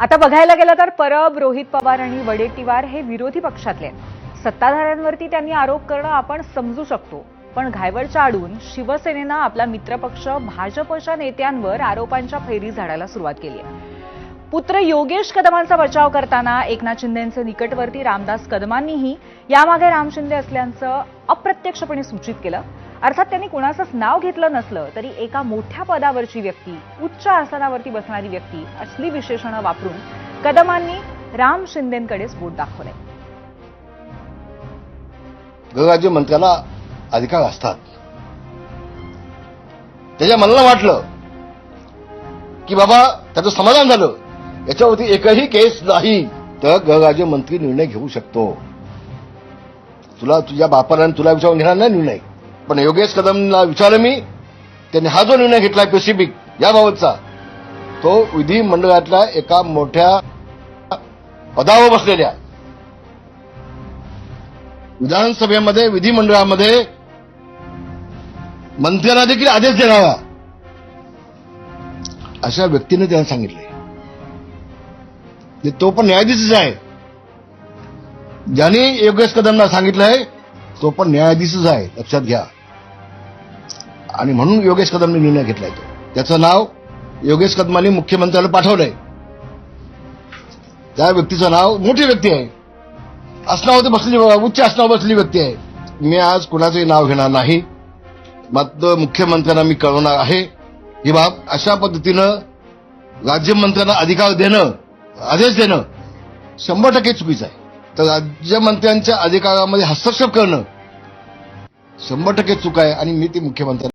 आता बघायला गेलं तर परब रोहित पवार आणि वडेट्टीवार हे विरोधी पक्षातले आहेत. सत्ताधाऱ्यांवरती त्यांनी आरोप करणं आपण समजू शकतो. पण घायवळच्या आडून शिवसेनेनं आपला मित्रपक्ष भाजपच्या नेत्यांवर आरोपांच्या फैरी झाडायला सुरुवात केली आहे. पुत्र योगेश कदमांचा बचाव करताना एकनाथ शिंदेचे निकटवर्ती रामदास कदमांनीही यामागे राम शिंदे असल्याचं अप्रत्यक्षपणे सूचित केलं. अर्थात त्यांनी कुणाचंच नाव घेतलं नसलं तरी एका मोठ्या पदावरची व्यक्ती उच्च आसनावरती बसणारी व्यक्ती असली विशेषणं वापरून कदमांनी राम शिंदेकडेच बोट दाखवलंय. गृहराज्य मंत्र्याला अधिकार असतात. त्याच्या मनाला वाटलं की बाबा त्याचं समाधान झालं. याच्यावरती एकही केस नाही. तर गृहराज्य मंत्री निर्णय घेऊ शकतो. तुला तुझ्या बापाला तुला विचारून घेणार नाही निर्णय. पण योगेश कदमला विचारलं मी त्यांनी हा जो निर्णय घेतला पॅसिफिक याबाबतचा तो विधिमंडळातल्या एका मोठ्या पदावर बसलेल्या. विधानसभेमध्ये विधिमंडळामध्ये मंत्र्यांना देखील आदेश देणारा. अशा व्यक्तीने त्यांना सांगितले. तो पण न्यायाधीशच आहे. ज्याने योगेश कदमला सांगितलंय तो पण न्यायाधीशच आहे. लक्षात घ्या. आणि म्हणून योगेश कदमने निर्णय घेतलाय तो. त्याचं नाव योगेश कदमांनी मुख्यमंत्र्याला पाठवलंय. त्या व्यक्तीचं नाव मोठी व्यक्ती आहे. आसनावरती बसलेली उच्च आसनावर बसली व्यक्ती आहे. मी आज कुणाचंही नाव घेणार नाही. मात्र मुख्यमंत्र्यांना मी कळवणार आहे. ही बाब अशा पद्धतीनं राज्यमंत्र्यांना अधिकार देणं आदेश देणं शंभर टक्के चुकीचं आहे. तर राज्यमंत्र्यांच्या अधिकारामध्ये हस्तक्षेप करणं शंभर टक्के चूक आहे आणि मी ती मुख्यमंत्र्यांना